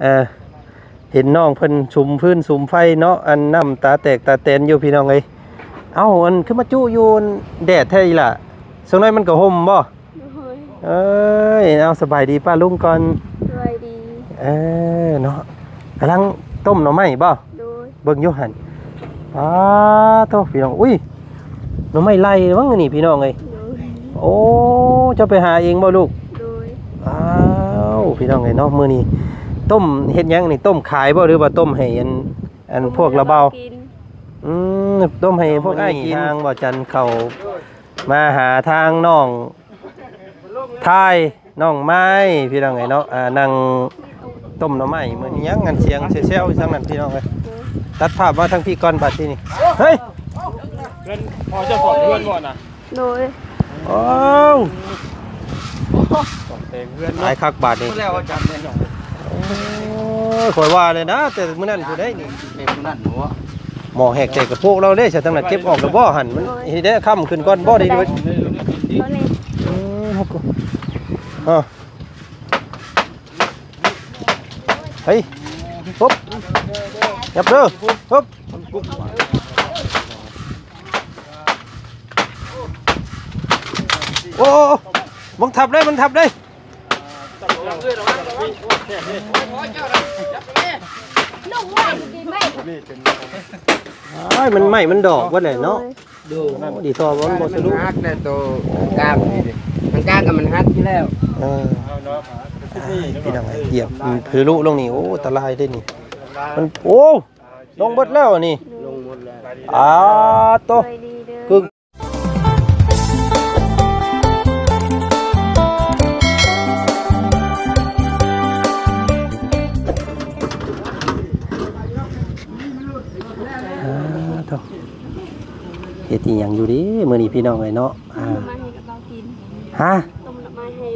เอ่อเห็นน้องเพิ่นสุมพื้นสุมไฟเนาะอันน้ำตาแตกตาแตนอยู่พี่น้องเอ้ยเอ้าอันขึ้นมาจู้อยู่แดดแท้อีหล่ะสักหน่อยมันก็ห่มบ่เฮ้ยเอ้ยเอาสบายดีป้าลุงก่อนสวัสดีเออเนาะกำลังต้มหน่อไม้บ่โดยเบิ่งอยู่หั่นอ้าโตพี่น้องอุ้ยหน่อไม้ไล่มั้งนี่พี่น้องเอ้ยโดยโอ้เจ้าไปหาเองบ่ลูกโดยอ้าวพี่น้องเอ้ยเนาะมื้อนี้ ต้มเฮ็ดหยังนี่ต้มขายบ่หรือว่าต้มให้อันอันพวกระเบากินอืมต้มให้พวกอ้ายกิน ทางบ่จันเข้ามาหาทางน้องทายน้องไม้พี่น้องเอ้ยเนาะอ่านั่งต้มหน่อไม้มื้อนี้ยังงันเสียงเซลๆอยู่ทางนั้นพี่น้องเอ้ยโดยตัดภาพมาทางพี่ก่อนบัดที่นี่เฮ้ยเพื่อนพอเจะสอนเพื่อนก่อนนะโดยโอ้วสอนเพลงเพื่อนหลายคักบาทนี่ แล้วจับเนี่ยหน่อย โอ้ยข่อยว่าเลยนะแต่มื้อนั้นผู้ใดนี่เด็กคนนั้นหัวหมอแหกใจกับพวกเราเด้ซะทั้งนั้นเก็บออกแล้วบ่หั่นมันเฮ็ดได้ค่ำขึ้นก่อนบ่ได้ด้วยตอนนี้อืมครับกูอะเฮ้ยปุ๊บยับเด้อปุ๊บโอ้บังทับเลยมันทับเลย ลูกว่าดีไหมอ้ายมันไหม้มันดอกว่าเลยเนาะดูดีทอมันบ่สรุปฮักนั่นตัวกล้ามนี่ดิมันกล้ากับมันฮักที่แล้วเออพี่น้องเหยียบคือลุลงนี่โอ้ตะลายได้นี่มันโอ้ลงเบิดแล้วนี่ลงหมดแล้วอ้าโต เฮ็ดอีหยังอยู่ดิมื้อนี้พี่น้องเอ้ยเนาะอ่าต้มมาให้กับเบากินฮะ ต้มมาให้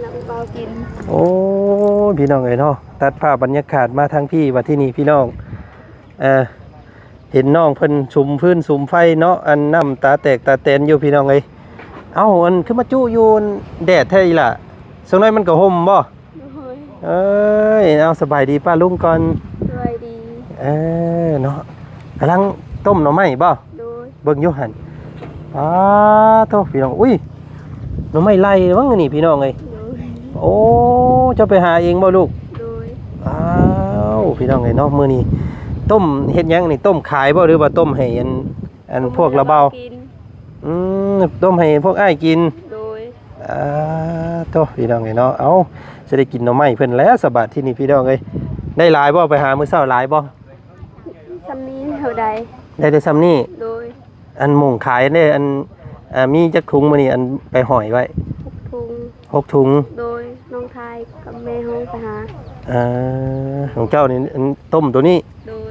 แล้วเบากินโอ้ยพี่น้องเอ้ยเนาะตัดภาพบรรยากาศมาทางพี่ว่าที่นี่พี่น้องเออเห็นน้องเพิ่นสุมพื้นสุมไฟเนาะอันน้ำตาแตกตาแตนอยู่พี่น้องเอ้ยเอ้าอันขึ้นมาจู้อยู่แดดแท้อีหล่ะสักหน่อยมันก็ห่มบ่เฮ้ยเอ้ยเอาสบายดีป้าลุงก่อน สวัสดี เออเนาะกำลังต้มหน่อไม้บ่โดย เบิ่งอยู่หั่นอ้าโตพี่น้องอุ้ยหน่อไม้ไล่มั้งนี่พี่น้องเอ้ยโดยโอ้เจ้าไปหาเองบ่ลูกโดยอ้าวพี่น้องไงเนาะมื้อนี้ต้มเฮ็ดหยังนี่ต้มขายบ่หรือว่าต้มให้อันอันพวกระเบากินอืมต้มให้พวกอ้ายกินโดยอ่าโตพี่น้องไงเนาะเอ้าจะได้กินหน่อไม้เพิ่นแล้วสบายที่นี่พี่น้องเอ้ยได้หลายบ่ไปหามื้อเช้าหลายบ่ซัมนี้เท่าใดได้แต่ซ้ำนี่โดย อันหมุ่งขายเนี่ยอันอ่ามีจักถุงมื้อนี้อันไปห่อยไว้ทุงหกถุงโดยน้องทายกับแม่ห้องไปหา อ่าของเจ้านี่อันต้มตัวนี้ โดย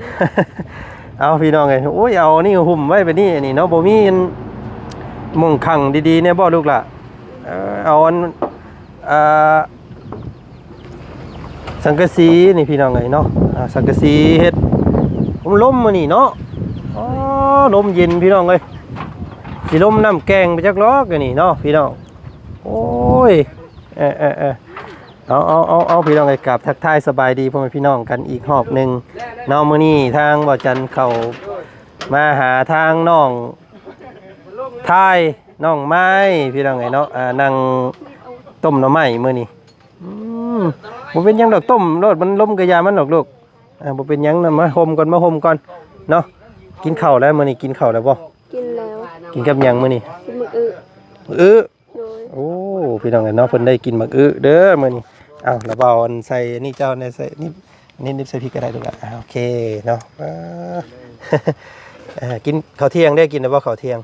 เอาพี่น้องไงโอ้ยเอานี่หุ่มไว้ไปนี่นี่เนาะบ่มีอันหมองขังดีๆเนี่ยบ่ลูกล่ะเออเอาอันอ่าสังกะสีนี่พี่น้องไงเนาะอ่าสังกะสีเฮ็ดผมล้มมานี่เนาะ อ๋อลมเย็นพี่น้องเอ้ยสิลมน้ำแกงไปจักล้อกันนี่เนาะพี่น้องโอ้ยเออเออเออเอาเอาเอาเอาพี่น้องไอ้กลับทักทายสบายดีพ่อแม่พี่น้องกันอีกรอบหนึ่งน้องมือนี้ทางบ่อจันเขามาหาทางน้องทายน้องไม้พี่น้องไงเนาะอ่านั่งต้มหน่อไม้มือนี้อืมบ่เป็นยังดอกต้มรดมันล้มกระยามันดอกลูกอ่าบ่เป็นยังนะมาห่มก่อนมาห่มก่อนเนาะ กินข้าวแล้วมื้อนี้กินข้าวแล้วบ่กินแล้วกินกับหยังมื้อนี้กินมึกอึอื้อโดยโอ้พี่น้องไงเนาะเพิ่นได้กินมักอื้อเด้อมื้อนี้อ้าวแล้วเบาอันใส่นี่เจ้าในใส่นี่นี่นิบใส่พริกก็ได้ลูกอะอ่าโอเคเนาะอ่าเอ่อกินข้าวเที่ยงได้กินหรือบ่ข้าวเที่ยง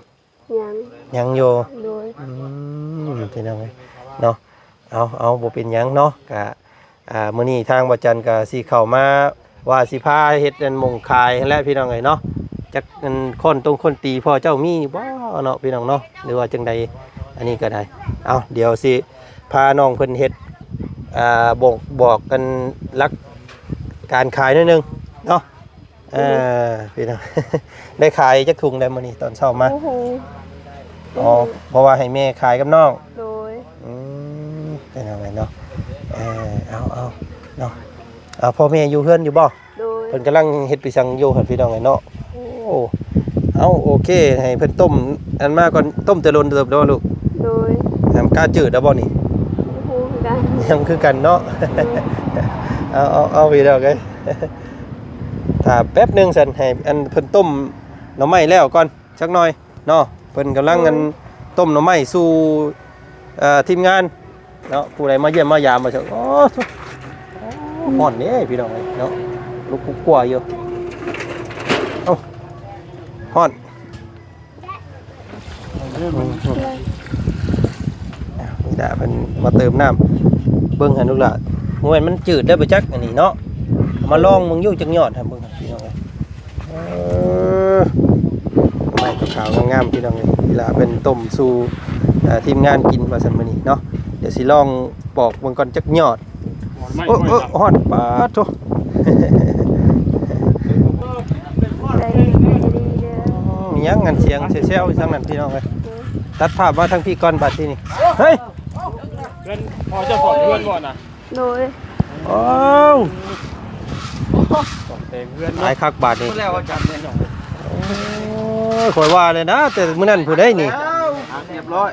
ยังยังโยโดยอืมพี่น้องเอ้ยเนาะเอาเอาบ่เป็นหยังเนาะกะอ่ามื้อนี้ทางบ่จันทร์ก็สิเข้ามาว่าสิพาเฮ็ดอันหมงคายและพี่น้องเอ้ยเนาะ จักอันคนตรงคนตีพ่อเจ้ามีบ่เนาะพี่น้องเนาะหรือว่าจังใดอันนี้ก็ได้เอาเดี๋ยวสิพาน้องเพิ่นเฮ็ดอ่าบอกบอกกันลักการขายนิดนึงเนาะเออพี่น้อง ได้ขายจักถุงได้มื้อนี้ตอนเช้ามาโอ้โหอ๋อเพราะว่าให้แม่ขายกับน้องโดยอืมเป็นอะไรเนาะเออเอาเอาเนาะอ่าพ่อแม่อยู่เฮือนอยู่บ่โดยเพิ่นกำลังเฮ็ดปีสังอยู่หั่นพี่น้องไอ้เนาะโอ้ เอาโอเค ให้เพิ่นต้ม อันมาก่อนต้มแต่ลนเติบโดลูกโดยแหมกล้าจืดแล้วบ่นี่พูดกันยังคือกันเนาะเอาเอาเอาพี่น้องเอ้ยถ้าแป๊บหนึงซั่นให้อันเพิ่นต้มหน่อไม้แล้วก่อนสักหน่อยเนาะเพิ่นกำลังอันต้มหน่อไม้สู่เอ่อทีมงานเนาะผู้ใดมาเยี่ยมมายามมาเถอะโอ้ทุฮ้อนนี่พี่น้องเอ้ยเนาะลูกกุ๊กกัวอยู่เอ้า ฮอนนี่ดาเพิ่นมาเติมน้ำเบิ่งหันลูกหล่ะมวยมันจืดได้อบ่จักอันนี้เนาะมาลองมึงยู่จักยอดครับเบิ่งพี่น้องเอ้ยไม้ขาวงามๆพี่น้องเอ้ยเวลาเป็นต้มสูทีมงานกินว่าซั่นมื้อนี้เนาะเดี๋ยวสิลองปอกเบิ่งก่อนจักยอดโอ้โอ้ฮอนปาดโต ใจดีเด้อ มีห ยังงันเสียงเซลๆอยู่ทางนั้นพี่น้องเอ้ยโดยตัดภาพมาทางพี่ก่อนบัดทีนี้เฮ้ยเพื่อนพอเจ้าสอนเพื่อนบ่น่ะโดยโอ้วสอนเต็งเพื่อนหลายคักบาดนี่แล้วว่าจำเป็นหยองโอ้ยข่อยว่าเลยนะ แต่มื้อนั้นผู้ใดนี่เรียบร้อย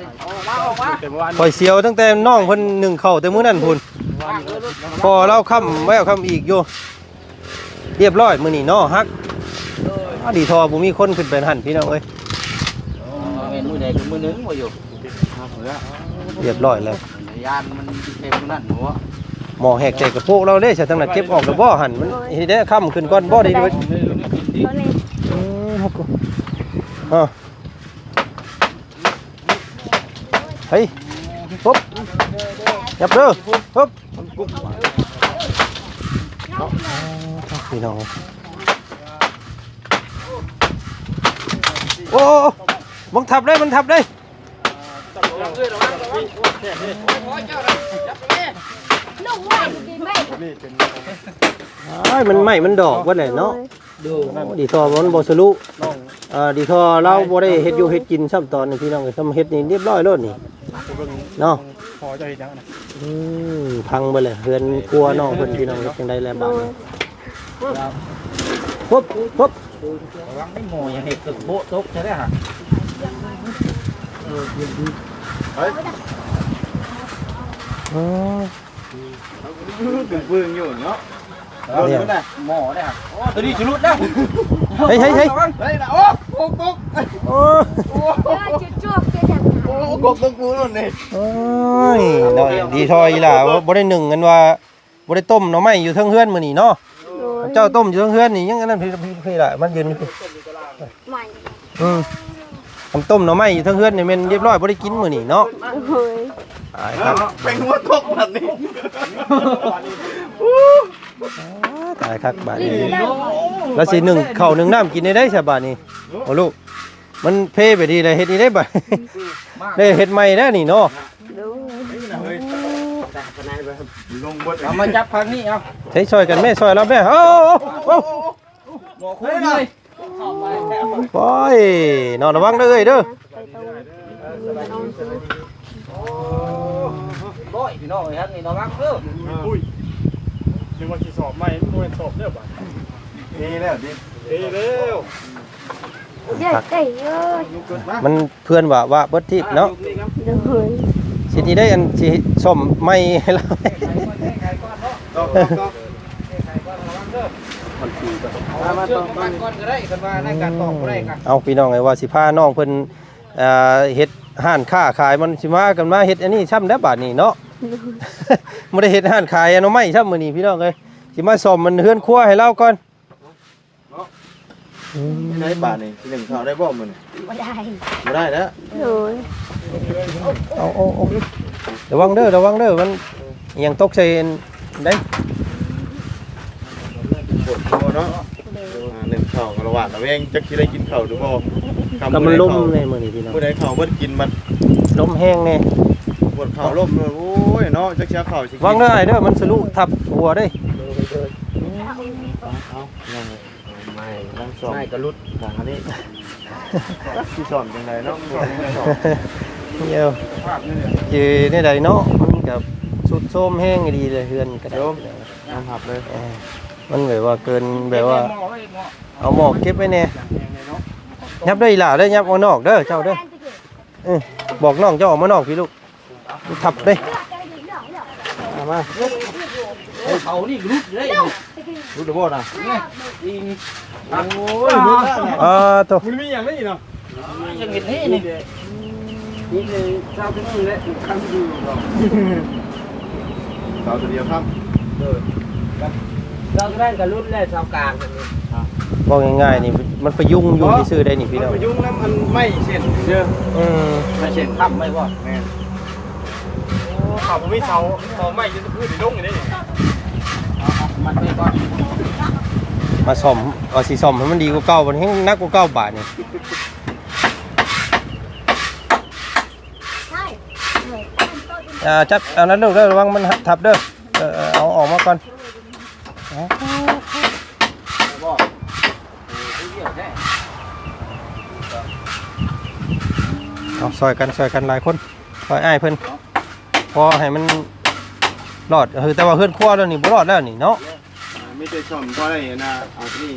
เต็มวันข่อยเสียวตั้งแต่น้องเพิ่นหนึ่งเข้าแต่มื้อนั้นพุ่นพอเราค้ำไว้เอาค้ำอีกอยู่เรียบร้อยมื้อนี้เนาะฮักอ้าว ดีทอบ่มีคนขึ้นไปหั่นพี่น้องเอ้ยเมนูใดคือมือนึงว่าอยู่เผื่อเรียบร้อยแล้วยานมันเต็มนั่นหัวหมอแหกใจกับพวกเราเด้ซะทั้งนั้นเก็บออกแล้วบ่หั่นมันเฮ็ดได้ค้ำขึ้นก่อนบ่ได้เว้ยตอนนี้อืมฮักกูอะเฮ้ยปุ๊บยับเด้อปุ๊บพี่น้อง โอ้โอ้บังทับเลยมันทับเลยอ้มันไหมมันดอกว่าไหนเนาะดีทอมันบ่สรุอ่าดีทอเราบ่ได้เฮ็ดอยู่เฮ็ดกินซ้ำตอนนี้พี่น้องเอ้ยซ้ำเฮ็ดนี่เรียบร้อยแล้วนี่เนาะพอเจ้าเฮ็ดยังนะอืมพังไปเลยเฮือนกลัวน้องเพิ่นพี่น้องเฮ็ดจังได๋แลโดบาดยนี้ ปุ๊บปุ๊บระวังไม่หมออย่างเห็ดตึกโบะตกใช่ไหมฮะอ๋อตึกเบื้องอยู่เนาะเนี่ยหมอได้ฮะตัวนี้ชุลุดนะเฮ้ยเฮ้ยเฮ้ยเฮ้ยนะโอ้โกกกโอ้โอ้กกตึกกูนู่นนี่โอ้ยน้อยดีทอยล่ะว่าบ่ได้หนึ่งกันว่าบ่ได้ต้มหน่อไม้อยู่เทิงเฮือนมื้อนี้เนาะโดย เจ้าต้มอยู่เทิงเฮือนนี่ยังอันนั้นพี่พี่พี่ล่ะมันยืนพี่ใหม่อืมทำต้มหน่อไม้อยู่เทิงเฮือนนี่แม่นเรียบร้อยบ่ได้กินมื้อนี้เนาะโดยตายครับเป็นหัวตกแบบนี้ตายครับบาดนี้แล้วสิหนึ่งข้าวหนึ่งน้ำกินได้ได้ใช่บาดนี้โอ้ลูกมันเพ่ไปดีเลยเฮ็ดนี่ได้บ่ ได้เฮ็ดใหม่แล้วนี่เนาะโดย เอามาจับครั้งนี้เอาใช้ช่วยกันแม่ช่วยเราแม่โอ้โอ้หมอคุยเลยปล่อยนอนระวังเด้อเอ้ยเด้อไปตรงนอนซื้อร้อยพี่น้องเฮ้ยนี่ระวังเด้ออุ้ยนึกว่าสิสอบไม่บ่แม่นสอบเด้อบัดนี่แล้วดิเอ้เร็วเย้เอ้ยเอ้ยมันเพื่อนว่าว่าเบิดทิพย์เนาะโดยสิที่ได้อันสิซ่อมไม่ให้เรา มามาต่อมาก่อนก็ได้กันว่าในการตอกก็ได้กันเอาพี่น้องไงว่าสิพาน้องเพิ่นเอ่อเฮ็ดห้านค้าขายมันสิมากันมาเฮ็ดอันนี้ช่ำแล้วบาดนี้เนาะบ่ได้เฮ็ดห้านขายอันเอาไม้ช่ำมื้อนี้พี่น้องเอ้ยสิมาซ่อมมันเฮือนครัวให้เราก่อนในป่านี่ที่หนึ่งเขาได้บ่มันบ่ได้ไม่ได้แล้วโดยเอาเอาเอาระวังเด้อระวังเด้อมันยังตกใส่ ได้ปวดคอเนาะอ่าหนึ่งเขากระหว่างระเวงจะคิดได้กินเข่าวหรือบ่คำก็มันผู้ใดลมเข้าในมื้อนี้พี่น้องผู้ใดเข่าเบิดกินมันลมแห้งแน่ปวดเข่าลมเลยโอ้ยเนาะจักเชียเข่าสิระวังเด้อไอ้เด้อมันสลุทับหัวเด้ยเอานั่งเลยไม่นั่งสอบไม่กระลุดทางอันนี้ที่สอนจังไดเนาะสอนสอนเดี๋ยวคือในใดเนาะมันกับ สุดโทรมแห้งดีเลยเฮือนก็ได้โยมน้ำหับเลยเออมันแบบว่าเกินแบบว่าหมอไว้หมอเอาหมอกเก็บไว้แน่อย่างนี้เนาะยับได้อีหล่าได้อยับออกนอกเด้อเจ้าเด้อเออบอกน้องเจ้าออกมานอกพี่ลูกทับเด้มามาเขานี่รุดเลยรู้หรือบ่น่ะโอ้ยรุดแล้วอ่าตัวมันมีอย่างนี้เนาะยังเห็นนี่นี่นี่เลยเจ้าที่นี่แหละคำดูหรอก สาวตัวเดียวครับเจ้าที่นั่นก็รุดแล้วชาวกลางกันนี่บอกง่ายๆนี่มันประยุงอยู่ที่ซื้อได้นี่พี่น้องมันยุ่งน้ำมันไม่เช่นเด้ออืมไม่เช่นทับไม่บ่แม่นโอ้ข่าวผมมีเสาเสาไม้ยืนพื้นลงอยู่ได้มันไม่ก่อนมาซ่อมเอาสิซ่อมให้มันดีกว่าเก่ามันแฮงหนักกว่าเก่าบาทนี่ อ่าจับเอานั้นลูกเด้อระวังมันทับเด้อเออเออเอาออกมาก่อนบ่เกี่ยวแท้เอาซอยกันซอยกันหลายคนซอยอ้ายเพิ่นพอให้มันรอดเออแต่ว่าเฮือนครัวแล้วนี่บ่รอดแล้วนี่เนาะไม่ได้ชมก็ได้นะเอาที่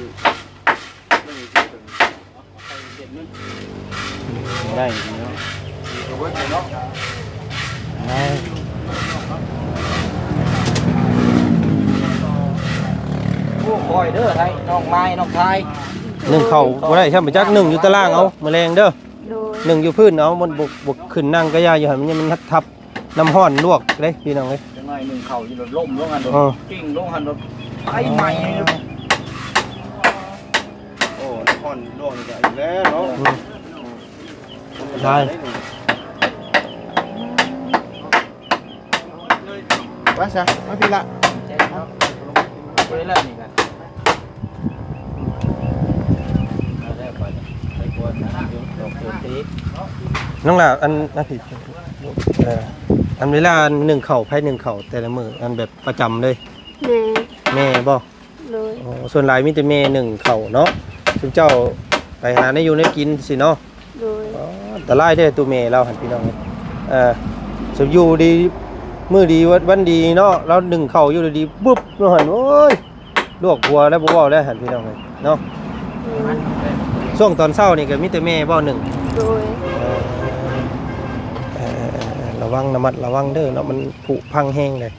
ได้โอ้คอยเด้อไทยน้องไม้น้องไทยหนึ่งเข่าบ่ได้ใช่ไหมจักหนึ่งอยู่ตารางเอาแมลงเด้อโดยหนึ่งอยู่พื้นเอามันบกบกขึ้นนั่งก็ยาอยู่หันมันมันทับน้ำห้อนลวกเลยพี่น้องเลย จังไงหนึ่งเข่าอยู่รถล่มลงหันรถอ๋อ กิ้งลงหันรถไอ้ใหม่โอ้นครหลวงนี่ก็อีกแล้วเนาะอืมได้ ไปซะมาพี่ละไปแล้วนี่กันเอาได้ไปไปกวนนะอยู่ตกอยู่ที่น้องล่ะอันนั่นผิดเอ่ออันเวลาหนึ่งเข่าไพ่หนึ่งเข่าแต่ละมืออันแบบประจำเลย แม่แม่บ่โดยอ๋อส่วนหลายมีแต่แม่หนึ่งเข่าเนาะซึ่งเจ้าไปหาในอยู่ในกินสิเนาะโดยอ๋อแต่ไล่ได้ตัวเมย์เราหันพี่น้องเออสมอยู่ดี มือดีวันวันดีเนาะเราหนึ่งเข่าอยู่ดีๆปุ๊บเราหันโอ้ยลวกหัวแล้วบ่เว้าแล้วหันพี่น้องเลยเนาะช่วงตอนเช้านี่ก็มีแต่แม่บ่หนึ่งโดยเออเออเออเออระวังระมัดระวังเด้อเนาะมันผุพังแห้งเลย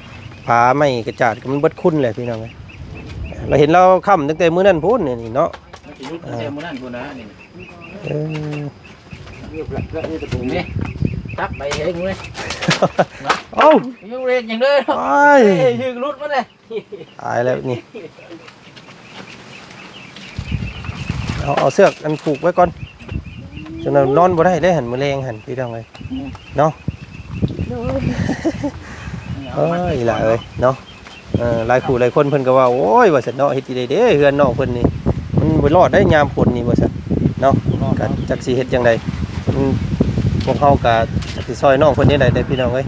ฝาไม่กระจาดก็มันเบิดคุ้นเลยพี่น้องเลยเราเห็นเราค่ำตั้งแต่มื้อนั้นพูดนี่นี่เนาะมันสิยุดเต็มมื้อนั้นกูนะนี่เออ นี่ ตักไปเองเลยเอ้ายูเรียนอย่างเด้อไอ้เฮ้ยยืนรุดมาเลยตายแล้วนี่เอาเอาเสือกอันผูกไว้ก่อนจนเรานอนบ่ได้เลยหันมือแรงหันพี่น้องเลยเนาะโดยเอ้ยล่ะเอ้ยเนาะเออหลายคู่หลายคนเพิ่นก็ว่าโอ้ยว่าซั่นเนาะเฮ็ดดีเด้เฮือนน้องเพิ่นนี่มันบ่รอดได้ยามฝนนี่ว่าซั่นเนาะก็จักสิเฮ็ดจังไดมัน พวกเฮาก็จักสิซอยน้องเพิ่นได้ได้พี่น้องเอ้ย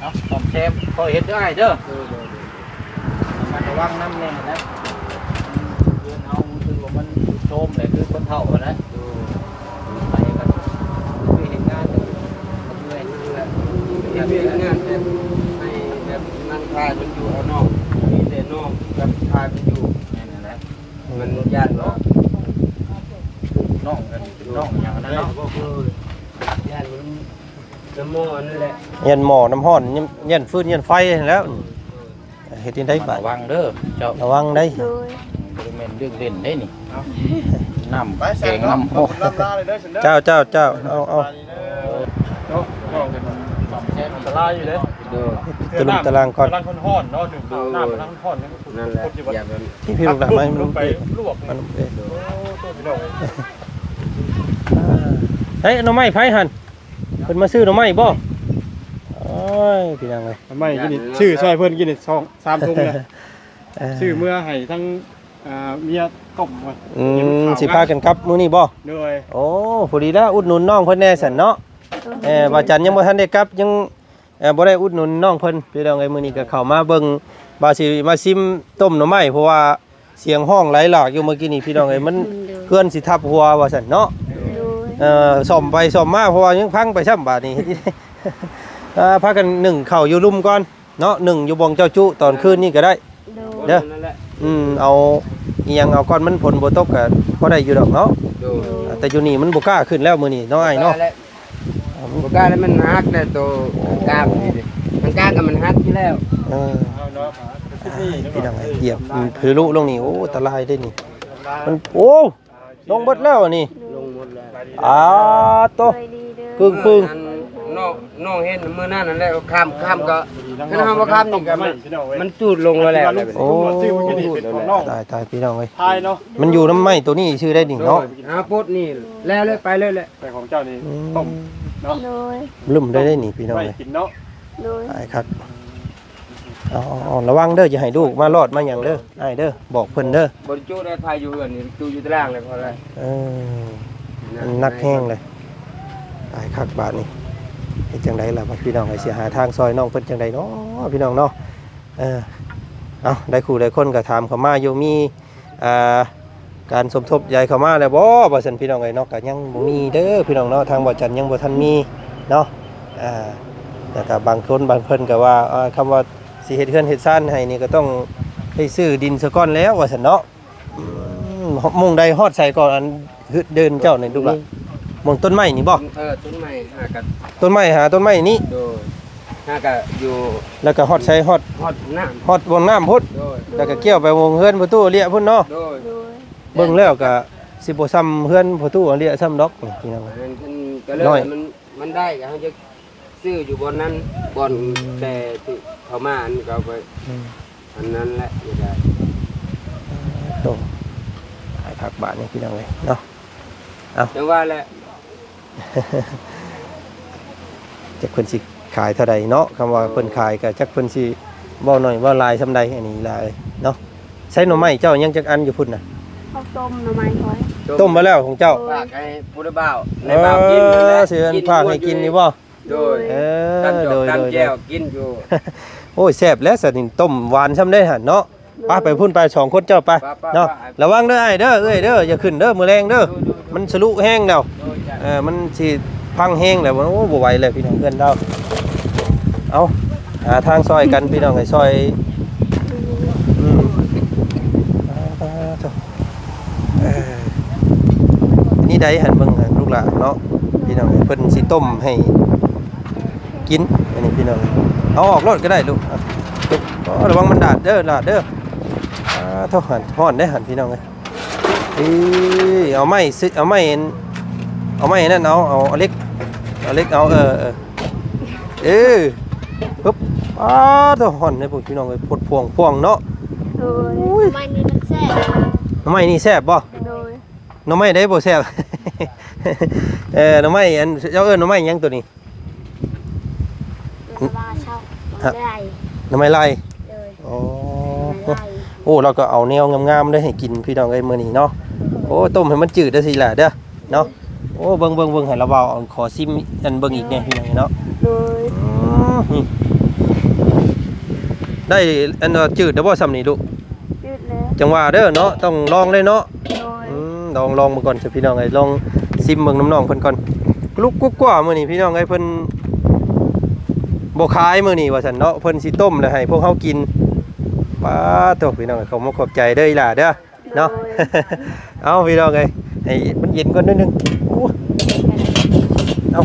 เอาตอมแซมคอยเห็นได้เด้อมันระวังน้ำแน่นะเพื่อนเอาคือว่ามันโชมเลยคือคนเท่านะไปกันไปเห็นงานเมื่อยเมื่อยอยากเห็นงานแบบให้แบบนั่งทายมันอยู่เอานอกมีแต่นอกแบบทายมันอยู่ มันยานเนาะน้องกันน้องอย่างนั้นเนาะยานมันจะมอนั่นแหละยันหม้อน้ำร้อนยันยันฟืนยันไฟแล้วเฮ็ดจังได๋บาดระวังเด้อเจ้าระวังได้โดยบริเวณเรื่องเล่นได้นี่น้ำไปเก่ซะงเนาะน้ำโอ้ลำลาเลยเด้อฉันเด้อเจ้าเจ้าเจ้าเอาเอาเนาะก็เป็นอันตรายอยู่เลย เด้อตะลุมตารางก่อนตารางคนห้อนเนาะหนึ่งน้ำมันทั้งห้อนนั่นนั่นแหละอย่าแบบที่พี่ลูกหลานมาให้มันลลงงไปไปลวกมันลงไปโอ้ตัวพี่น้องเฮ้ยหน่อไม้ไผหันเพิ่นมาซื้อหน่อไม้บ่โอ้ยพี่นางเอ้ยไม่กินนี่ชื่อซอยเพิ่นกินนี่สองสามทุ่งเลยเออชื่อเมื่อให้ทั้งอ่าเมียต้มมาอืมสิพากันครับมื้อนี้บ่ด้วยโอ้พอดีแล้วอุดหนุนน้องเพิ่นแน่สันเนาะเออว่าจันยังบ่ทันได้กลับยัง เออบ่ได้อุดหนุนน้องเพิ่นพี่น้องเอ้ยมื้อนี้ก็เข้ามาเบิ่งบาสิมาซิมต้มหน่อไม้เพราะว่าเสียงห้องไหลหลากอยู่เมื่อกี้นี่พี่น้องเอ้ยมันโดยเพื่อนสิทับหัวว่าซั่นเนาะ โดยเอ่อซ่อมไปซ่อมมาเพราะว่ายังพังไปซ้ำบาดนี้เอ่อพากันหนึ่งเข้าอยู่ลุมก่อนเนาะหนึ่งอยู่บองเจ้าจุตอนคืนนี่ก็ได้ โดยเด้อ นั่นแหละอืมเอาอีหยังเอาก้อนมันผลบ่ตกก็พอได้อยู่ดอกเนาะดูแต่อยู่นี่มันบ่กล้าขึ้นแล้วมื้อนี้เนาะไอ้เนาะ บ่กล้าแล้วมันฮักแต่ตัวกล้ามนี่ดิมันกล้ากับมันฮักอยู่แล้วเออเอาเนาะที่นี่พี่น้องไอ้เหยียบมันคือลุลงนี่โอ้อันตรายได้นี่มันโอ้ลงเบิดแล้วอันนี่ลงหมดแล้วอ้าโตสบายดีเด้อปึ้งปึ้งอันน้องน้องเห็นมื้อนั้นนั่นแหละข้ามข้ามก็คันเฮาบ่ข้ามนี่ก็มันมันจูดลงแล้วแหละโอ้ชื่อมันก็นี่เป็นของน้องตายตายพี่น้องเอ้ยทายเนาะมันอยู่น้ำไม้ตัวนี้ชื่อได้นี่เนาะหาปุ๊ดนี่แล้วเลยไปเลยแหละแต่ของเจ้านี่ต้ม เนาะโดยลืมได้ได้นี่พี่น้องไม่เอ้ยกินเนาะโดยตายครับเอาเอาเอาระวังเด้ออย่าให้ลูกมารอดมาหยังเด้อไอ้ายเด้อบอกเพิ่นเด้อบ่ได้จูดได้พายอยู่เฮือนนี่จูดอยู่ตารางเลยเพราะอะไรเออมันนักแห้งเลยตายคักบาทนี่เฮ็ดจังไดล่ะพี่น้องไอ้เสียหาทางซอยน้องเพิ่นจังไดเนาะพี่น้องเนาะเออเอาได้ครูได้คนก็ถามเขามาอยู่มีอ่า การสมทบยายเขามาแล้วบ่บ่ซั่นพี่น้องไอ้เนาะก็ยังบ่มีเด้อพี่น้องเนาะทางบ่จันยังบ่ทันมีเนาะอ่าแต่ก็บางคนบางเพิ่นก็ว่าอ่าคำว่าสิเฮ็ดเฮือนเฮ็ดซ่านให้นี่ก็ต้องให้ซื้อดินซะก่อนแล้วว่าซั่นเนาะอืมมุ่งใดฮอดใส่ก่อนอันฮึดเดินเจ้านี่ลูกหล่ะมองต้นไม้นี่บ่เออต้นไม้หากันต้นไม้หาต้นไม้นี่โดยหากันอยู่แล้วก็ฮอดใส่ฮอดฮอดน้ำฮอดวงน้ำพุทธโดยแล้วก็เกี่ยวไปวงเฮือนประตูเลียพุ่นเนาะโดยโดย เบิ่งแล้วก็สิบ่ซ้ำเฮือนประตูเลียซ้ำดอกนี่พี่น้อง มันก็เลยน้อย มันมันได้ก็เขาจะซื้ออยู่บนนั้นบนแต่ที่เขามาอันก็เอาไปอืมอันนั้นแหละอยู่ได้โตขายผักบาทนี่พี่น้องเลยเนาะ จังว่าแหละจักเพิ่นสิขายเท่าใดเนาะคำว่าเพิ่นขายก็จักเพิ่นสิเว้าหน่อยเว่าหลายซำใดอันนี้ล่ะเอ้ยเนาะใช้หน่อไม้เจ้ายังจักอันอยู่พุ่นน่ะข้าว ต้มหน่อไม้คอยต้มมาแล้วของเจ้าฝากให้ผู้ได้บ่าวเอในบ่าวกินนั่นแหละอสิเอิ้นพากให้กินนี่บ่โดยเอตามอจโดอกยตามโดยโดแก้ยวกินอยู่โอ้ยแซ่บแล้วสันนี่ต้มหวานช่ำได้หั่นเนาะไปไปพุ่นไปสองคนเจ้าไปป้าป้าเนาะป้าระวังเด้อไอ้เด้อเอ้ยเด้ออย่าขึ้นเด้อมื้อแรงเด้อดูดูดูมันสลุแห้งแล้วโดยจ้ะเออมันสิพังแห้งแล้วโอ้บ่ไหวเลยพี่น้องเพื่อนเราเอาหาทางซอยกันพี่น้องไอ้ซอยอืมอ่าเจ้าเอ่อ อันนี่ได้หันเบิ่งหั่นลูกหลานเนาะพี่น้องเอ้ยเพิ่นสิต้มให้กินอันนี้พี่น้องเอาออกรถก็ได้ลูกเอาลูกอ๋อระวังมันดาดเด้อดาดเด้ออ่าเท่าหันฮ้อนได้หันพี่น้องเอ้ยเอ้ยเอาไม้ซึเอาไม้อันเอาไม่นั่นเอาเอาเอาเล็กเอาเล็กเอาเออเออเออปึ๊บอ้าตัวห่อนในพวกพี่น้องเลยพดพวงพวงเนาะโดยหน่อไม้นี่มันแซ่บหน้ำไม้นี่แซ่บบ่โดยหน้ำไม้ได้บ่แซ่บ เออหน้ำไม้อันเจ้าเอิ้นหน้ำไม้หยังตัวนี้แล้วก็ว่าเช่าบ่ได้หน้ำไม้ลายเลยอ๋อไม่ได้โอ้เราก็เอาแนวงามๆได้ให้กินพี่น้องเอ้ยมื้อนี้เนาะโอ้ต้มให้มันจืดได้สิล่ะเด้อเนาะโอ้เบิ่งเบิ่งเบิ่งให้เราเบาเอาขอซิมอันเบิ่งอีกแน่พี่น้องเนาะโดยอืมได้อันว่าจืดเด้อบ่ซำนี่ลูกยืดแล้วจังหวะเด้อเนาะต้องลองเลยเนาะโดยอืม ลองลองมาก่อนสิพี่น้องไอ้ลองซิมเบิ่งน้ำนองเพิ่นก่อนลุกกุ๊กกว่ามื้อนี้พี่น้องไอ้เพิ่นบ่ขายมื้อนี้ว่าซั่นเนาะเพิ่นสิต้มแล้วให้พวกเฮากินป้าโตพี่น้องเอ้ยขอบคุณขอบใจเด้อล่าเด้อเนาะเอาพี่น้องเอ้ให้มันเย็นก่อนนิดนึงเอา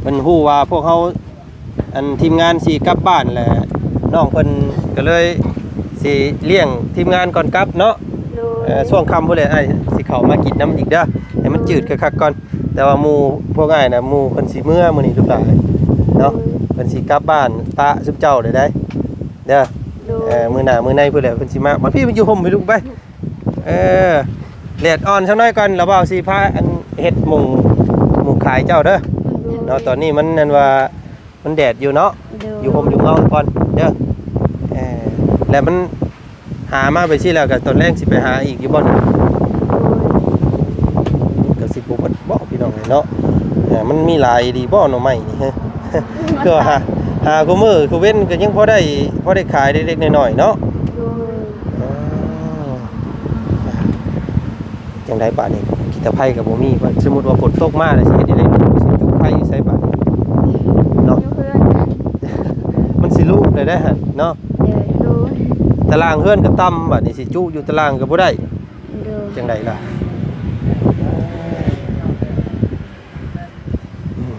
เพิ่นฮู้ว่าพวกเฮาอันทีมงานสิกลับบ้านแหละน้องเพิ่นก็เลย สิเลี้ยงทีมงานก่อนกลับเนาะโดยเอ่อช่วงค่ำพุ่นแหละไอ้สิเข้ามากินน้ำอีกเด้อให้มันจืดคักๆก่อน แต่ว่าหมู่พวกอ้ายน่ะหมู่เพิ่นสิเมื่อมื้อนี้ลูกหลานเนาะเพิ่นสิกลับบ้านปะซุบเจ้าได้ได้เด้อ โดยเออมื้อหน้ามื้อในพุ่นแหละเพิ่นสิมามาพี่มันอยู่ห่มไปลูกไปเออแดดอ่อนสักหน่อยก่อนแล้วเบาสิพาอันเฮ็ดหมุงหมุงขายเจ้าเด้อเนาะตอนนี้มันนั่นว่ามันแดดอยู่เนาะโดอยู่ห่มอยู่เงาก่อนเด้อเออ แล้วมันหามาไปสิแล้วก็ตอนแรกสิไปหาอีกอยู่บ่ก็สิบบ่บ่พี่น้องเนาะเออมันมีหลายดีบ่หน่อไม้นี่ฮะคือว่าหาหากูมือกูเว้นก็ยังพอได้พอได้ขายเล็กๆน้อยๆเนาะโดยอ๋องไดบาดนี้กิตภัยกับบ่มีว่าสมมุติว่าฝนตกมาแล้วสิเฮ็ดจังได๋สิจุไฟใส่บาดนี้เนาะอยู่เพื่อนมันสิลูกได้ได้อหั่นเนาะเดินดูตารางเฮือนก็ต่ำบาดนี้สิจุอยู่ตารางก็บ่ได้ดูจังไดล่ะอืม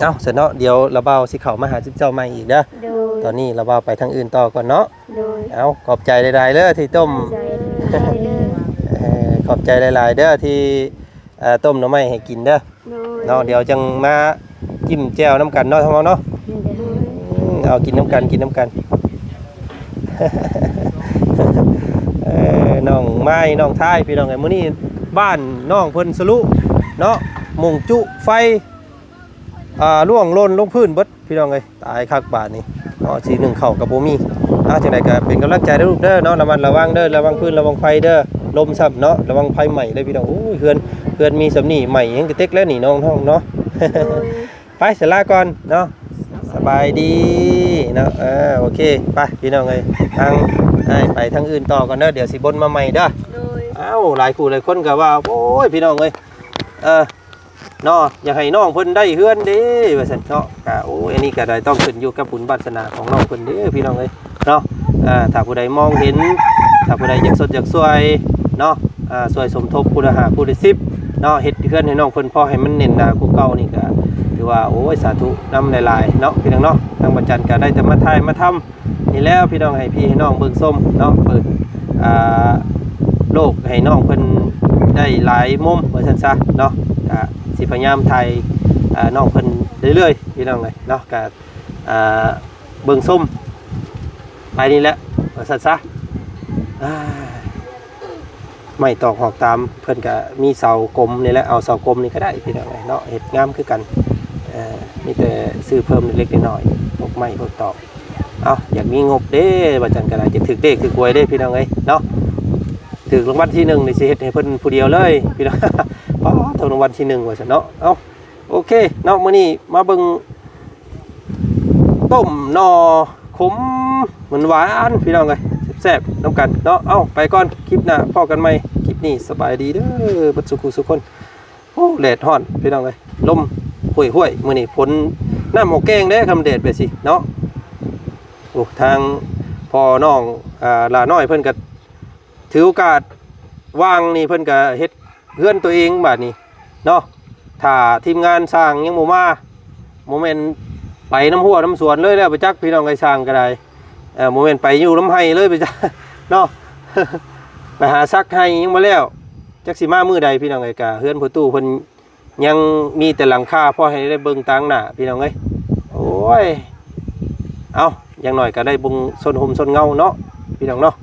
เอ้าเสร็จเนาะเดี๋ยวระเบาสิเข้ามาหาเจ้าใหม่อีกเด้อดูตอนนี้ระเบาไปทางอื่นต่อก่อนเนาะดูเอาขอบใจหลายๆเด้อที่ต้มใจใจเดินเอ่อขอบใจหลายๆเด้อที่เอ่อต้มหน่อไม้ให้กินเด้อดูเนาะเดี๋ยวจังมาจิ้มแจ่วน้ำกันเนาะทั้งหมดเนาะดูอืมเอากินน้ำกันกินน้ำกัน เอ่อน้องไม้น้องท้ายพี่น้องไงมื้อนี้บ้านน้องเพิ่นสรุเนาะมุงจุไฟอ่าล่วงล่นลงพื้นเบิดพี่น้องเอ้ยตายคักบาดนี้เนาะสีหนึ่งเข้ากับบ่มีเอาจังไดก็เป็นกำลังใจเด้ลูกเด้อเนาะระมัดระวังเด้อระวังพื้นระวังไฟเด้อลมซับเนาะระวังไฟใหม่เลยพี่น้องโอ้ยเฮือนเฮือนมีสำนีใหม่ยังกระเต็กแล้วนี่น้องท้องเนาะไปเสร็จลาก่อนเนาะ สบายดีเนาะเออโอเคไปพี่น้องเอ้ยทางให้ไปทางอื่นต่อก่อนเด้อเดี๋ยวสิบนมาใหม่เด้อดูเอ้าหลายคู่หลายคนก็ว่าโอ้ยพี่น้องเอ้ยเออเนาะอยากให้น้องเพิ่นได้เฮือนเด้ว่าซั่นเนาะก็โอ้ยอันนี้ก็ได้ต้องขึ้นอยู่กับบุญวาสนาของน้องเพิ่นเด้อพี่น้องเอ้ยเนาะอ่าถ้าผู้ใดมองเห็นถ้าผู้ใดอยากสดอยากสวยเนาะอ่าสวยสมทบผู้ละหาผู้ละสิบเนาะเฮ็ดเฮือนให้น้องเพิ่นพอให้มันเน้นหนากูเก่านี่ก็ ถือว่าโอ้ยสาธุน้ำลายๆเนาะพี่น้องเนาะทางบรรจันก็ได้แต่มาถ่ายมาทำนี่แล้วพี่น้องให้พี่ให้น้องเบิ่งส้มเนาะเปิดอ่าโลกให้น้องเพิ่นได้หลายมุมว่าซั่นซะเนาะก็สิพยายามถ่ายอ่าน้องเพิ่นเรื่อยๆพี่น้องเลยเนาะก็อ่าเบิ่งส้มไปนี่แหละว่าซั่นซะไม่ตอกหอกตามเพิ่นก็มีเสากลมนี่แหละเอาเสากลมนี่ก็ได้พี่น้องเลยเนาะเฮ็ดงามคือกัน มีแต่ซื้อเพิ่มเล็กๆน้อยๆพวกไม้พวกตอกเอาอยากมีงบเด้ว่าจังก็ได้จะถึกเด็กถึกหวยเด้พี่น้องเอ้ยเนาะถึงรางวัลที่หนึ่งในี่สิเฮ็ดให้เพิ่นผู้เดียวเลยพี่น้องอ๋อถูกรางวัลที่หนึ่งว่าซั่นเนาะเอาโอเคเนาะมื้อนี้มาเบิ่งต้มนอขมเหมือนหวานพี่น้องเอ้ยแซ่บๆน้ำกันเนาะเอ้าไปก่อนคลิปหน้าพอกันใหมคลิปนี้สบายดีเด้อบัดสุขุสุขคนโอ้แดดฮ้อนพี่น้องเอ้ยลม ห่วยๆมื้อนี้ฝนน้ำหมอกแกงเด้คำแดดไปสิเนาะโอ้ทางพ่อน้องอ่าลาน้อยเพิ่นก็ถือโอกาสว่างนี่เพิ่นก็เฮ็ดเพื่อนตัวเองบาดนี้เนาะถ้าทีมงานสร้างยังบ่มาโมเมนไปน้ำหัวน้ำสวนเลยแล้วไปจักพี่น้องไอ้สร้างก็ได้เออโมเมนไปอยู่น้ำไห้เลยไปจักเนาะไปหาซักให้ยังบ่แล้วจักสิมามือใดพี่น้องไอ้กะเฮือนผู้ตู้เพิ่น ยังมีแต่หลังคาพอให้ได้เบิ่งตังหน้าพี่น้องเอ้ยโอ้ยเอาอย่างน้อยก็ได้เบิ่งส้นห่มส้นเงาเนาะพี่น้องเนาะ